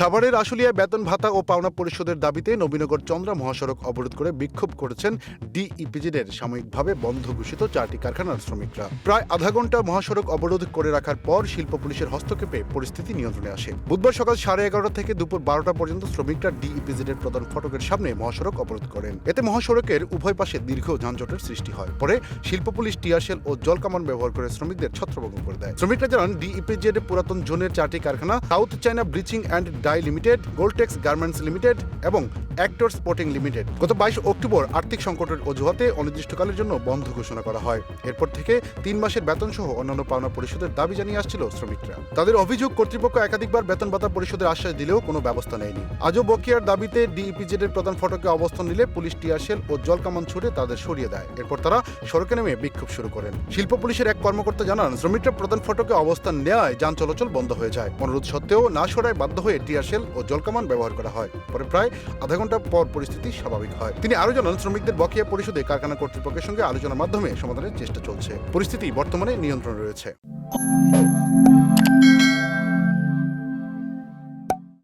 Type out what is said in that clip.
সাভারের আশুলিয়ায় বেতন ভাতা ও পাওনা পরিশোধের দাবিতে নবীনগর চন্দ্রা মহাসড়ক অবরোধ করে বিক্ষোভ করেছেন ডিইপিজেডের সাময়িকভাবে বন্ধ ঘোষিত চারটি কারখানার শ্রমিকরা। প্রায় আধা ঘণ্টা মহাসড়ক অবরোধ করে রাখার পর শিল্প পুলিশের হস্তক্ষেপে পরিস্থিতি নিয়ন্ত্রণে আসে। বুধবার সকাল সাড়ে এগারোটা থেকে দুপুর বারোটা পর্যন্ত শ্রমিকরা ডিইপিজেডের প্রধান ফটকের সামনে মহাসড়ক অবরোধ করেন। এতে মহাসড়কের উভয় পাশে দীর্ঘ যানজটের সৃষ্টি হয়। পরে শিল্প পুলিশ, টিয়ারশেল ও জলকামান ব্যবহার করে শ্রমিকদের ছত্রভঙ্গ করে দেয়। শ্রমিকরা জানান ডিইপিজেড পুরাতন জোনের চারটি কারখানা, south China bleaching and dye limited Goltex garments limited এবং অ্যাক্টর স্পোর্টিং লিমিটেড। গত বাইশ অক্টোবর আর্থিক সংকটের অজুহাতে অনির্দিষ্টকালের জন্য বন্ধ ঘোষণা করা হয়। এরপর থেকে তিন মাসের বেতন সহ অন্যান্য পাওনা পরিশোধের দাবি জানিয়ে আসছিল শ্রমিকরা। তাদের অভিযোগ, কর্তৃপক্ষ একাধিকবার বেতন ভাতা পরিশোধের আশ্বাস দিলেও কোনো ব্যবস্থা নেয়নি। আজও বকেয়ার দাবিতে ডিইপিজেড এর প্রধান ফটকে অবস্থান নিলে পুলিশ টিয়ারশেল ও জলকামান ছুটে তাদের সরিয়ে দেয়। এরপর তারা সড়কে নেমে বিক্ষোভ শুরু করেন। শিল্প পুলিশের এক কর্মকর্তা জানান, শ্রমিকরা প্রধান ফটকে অবস্থান নেওয়ায় যান চলাচল বন্ধ হয়ে যায়। অনুরোধ সত্ত্বেও না সরায় বাধ্য হয়ে টিয়ারশেল ও জলকামান ব্যবহার করা হয়। পরে প্রায় আধা ঘণ্টা পর পরিস্থিতি স্বাভাবিক হয়। তিনি আরও জানান, শ্রমিকদের বকেয়া পরিশোধে কারখানা কর্তৃপক্ষের সঙ্গে আলোচনার মাধ্যমে সমাধানের চেষ্টা চলছে। পরিস্থিতি বর্তমানে নিয়ন্ত্রণে রয়েছে।